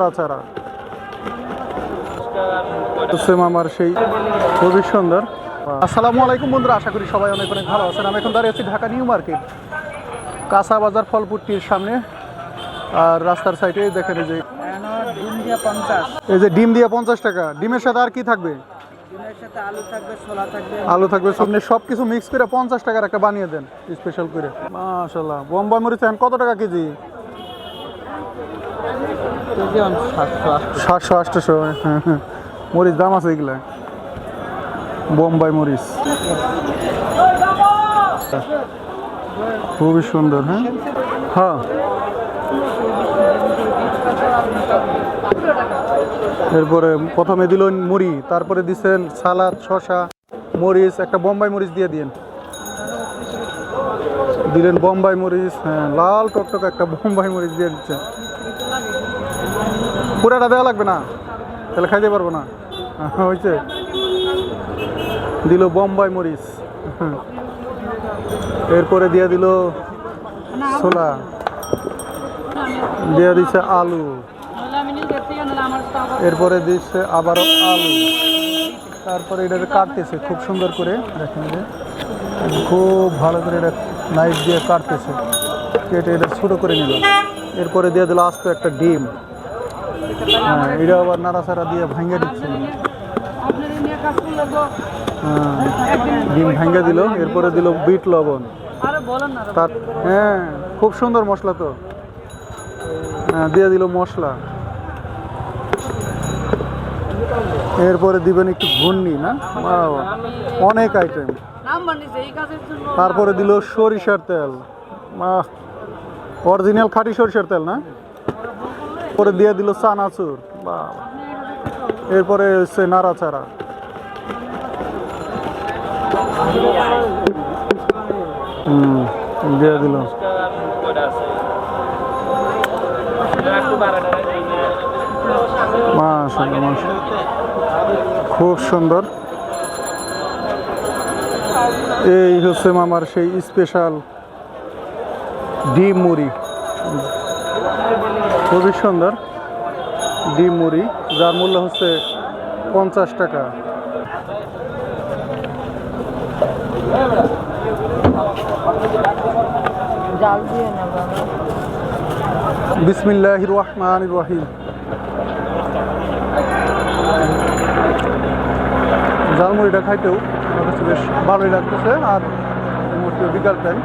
তাছাড়া সেম আমার সেই খুবই সুন্দর। আসসালামু আলাইকুম বন্ধুরা, আশা করি সবাই অনেক অনেক ভালো আছেন। আমি এখন দাঁড়িয়ে আছি ঢাকা নিউ মার্কেট, কাঁচা বাজার ফলপুরটির সামনে। আর রাস্তার সাইডে দেখেন যে এই যে ডিম দিয়ে পঞ্চাশ টাকা। ডিমের সাথে আর কি থাকবে? আলু থাকবে কিছু মিক্স করে পঞ্চাশ টাকার একটা বানিয়ে দেন স্পেশাল করে। মাশাল্লাহ বোম্বাই মরিচ কত টাকা কেজি? সাতশো আটশোশো হ্যাঁ হ্যাঁ মরিচ দাম আছে এগুলা? বোম্বাই মরিচ। খুবই সুন্দর হ্যাঁ? হ্যাঁ। এরপরে প্রথমে দিল মুড়ি, তারপরে দিচ্ছেন সালাদ শশা মরিচ, একটা বোম্বাই মরিচ দিয়ে দিন দিলেন বোম্বাই মরিচ হ্যাঁ লাল টকটক একটা বোম্বাই মরিচ দিয়ে দিচ্ছে পুরাটা দেওয়া লাগবে না। তাহলে খাইতে পারব না। হয়েছে। দিল বোম্বাই মরিচ। এরপরে দিয়ে দিল ছোলা। দিয়ে দিচ্ছে আলু। এরপরে দিচ্ছে আবারও আলু। তারপরে এটা কাটতেছে খুব সুন্দর করে। দেখেন যে, খুব ভালো করে এটা নাইফ দিয়ে কাটতেছে। কেটে এটা ছোটো করে নিল। এরপরে দিয়ে দিল আস্ত একটা ডিম। হ্যাঁ এটা আবার নাড়াচাড়া দিয়ে ভাঙে দিচ্ছে। হ্যাঁ ডিম ভাঙে দিল এরপরে দিল বিট লবণ। তার হ্যাঁ খুব সুন্দর মশলা তো। হ্যাঁ দিয়ে দিল মশলা। এরপরে দিবেন একটু ঘূর্ণি না? অনেক আইটেম তারপরে দিল সরিষার তেল। অরিজিনাল খাঁটি সরিষার তেল না? পরে দিয়ে দিল চানাচুর। বা এরপরে হচ্ছে নাড়াচাড়া। হুম দিয়ে দিল। খুব সুন্দর। এই হচ্ছে মামার সেই স্পেশাল ডিম মুড়ি। খুবই সুন্দর ডিম মুড়ি যার মূল্য হচ্ছে পঞ্চাশ টাকা। বিসমিল্লাহ রহমান রহিম। ঝালমুড়িটা খাইতেও আমার কাছে বেশ ভালোই লাগতেছে আর বিকাল টাইম